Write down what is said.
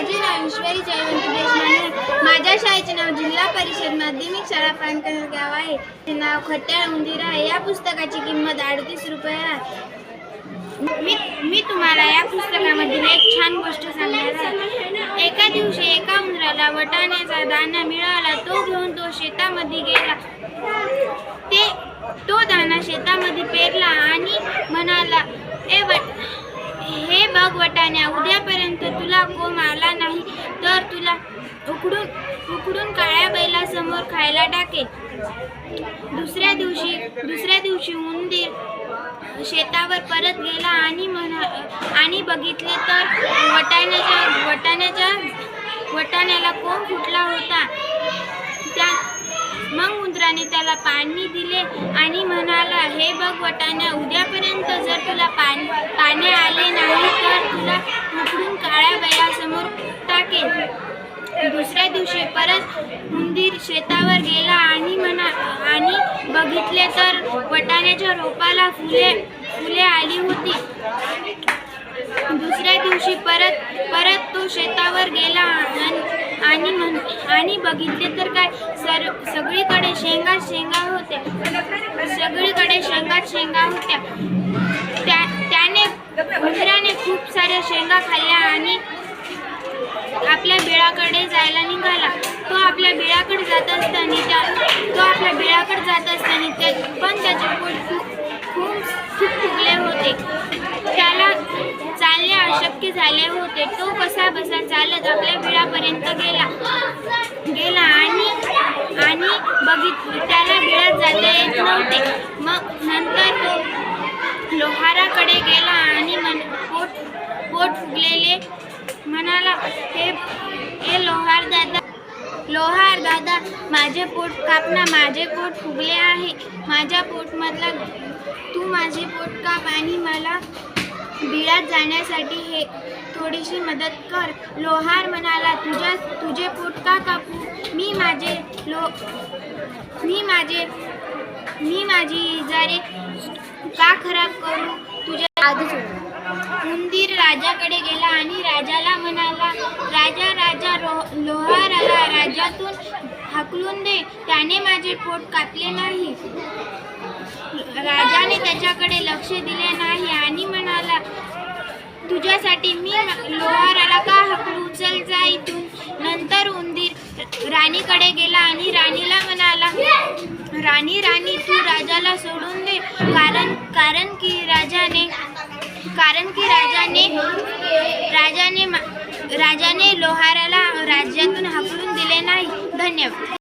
माझे नाव ईश्वरी जयवंत देशमाने माझ्या शाळेचे नाव जिल्हा परिषद माध्यमिक शाळा प्रांत गाव आहे. ते नाव खट्याळ उंदीर आहे. या पुस्तकाची किंमत अडतीस रुपये आहे. मी मी तुम्हाला या पुस्तकामधील एक छान गोष्ट सांगणार आहे. एका दिवशी एका उंदराला वटाण्याचा दाणा मिळाला. तो घेऊन तो शेतामध्ये गेला. ते तो दाणा शेतामध्ये पेरला आणि म्हणाला हे बघ वटाण्या उद्यापर्यंत तुला कोमा उकडून उकडून काळ्या बैलासमोर खायला टाकेल. दुसऱ्या दिवशी दुसऱ्या दिवशी उंदीर शेतावर परत गेला आणि म्हणा आणि बघितले तर वटाण्याच्या वटाण्याच्या वटाण्याला कोंब फुटला होता. त्या मग उंदराने त्याला पाणी दिले आणि म्हणाला हे बघ वटाण्या उद्यापर्यंत जर तुला पाणी पाणी आले नाही दिवशी परत उंदीर शेतावर गेला आणि म्हणा आणि बघितले तर वटाण्याच्या रोपाला फुले फुले आली होती. दुसऱ्या दिवशी परत परत तो शेतावर गेला आणि आणि म्हण आणि बघितले तर काय सर सगळीकडे शेंगा शेंगा होत्या. सगळीकडे शेंगा शेंगा होत्या. त्या त्याने उंदराने खूप साऱ्या शेंगा खाल्ल्या आणि आपल्या बिळाकडे जायला आपल्या जात असताना त्या पण त्याचे पोट खूप खूप फुगले होते. त्याला चालणे अशक्य झाले होते. तो कसा बसा चालत आपल्या बिळापर्यंत गेला. गेला आणि आणि बघित त्याला बिळात जाता येत नव्हते. मग नंतर तो लोहाराकडे गेला आणि मन पोट पोट फुगलेले. म्हणाला हे दादा माझे पोट कापना माझे पोट फुगले आहे. माझ्या पोटमधला तू माझे पोट काप आणि मला बिळात जाण्यासाठी हे थोडीशी मदत कर. लोहार म्हणाला तुझ्या तुझे पोट का कापू? मी माझे लो मी माझे मी माझी इजारे का खराब करू? तुझ्या आधीच उंदीर राजाकडे गेला आणि राजाला म्हणाला लोहाराला हाकलून दे त्याने माझे पोट कापले नाही. राजाने त्याच्याकडे लक्ष दिले नाही आणि म्हणाला तुझ्यासाठी मी लोहाराला का हकलू चल जा इथून नंतर उंदीर राणीकडे गेला आणि राणीला म्हणाला राणी राणी तू राजाला सोडून दे. कारण कारण की राजाने कारण की राजाने राजाने मा- राजाने लोहाराला राज्यातून हाकलून दिले नाही. धन्यवाद.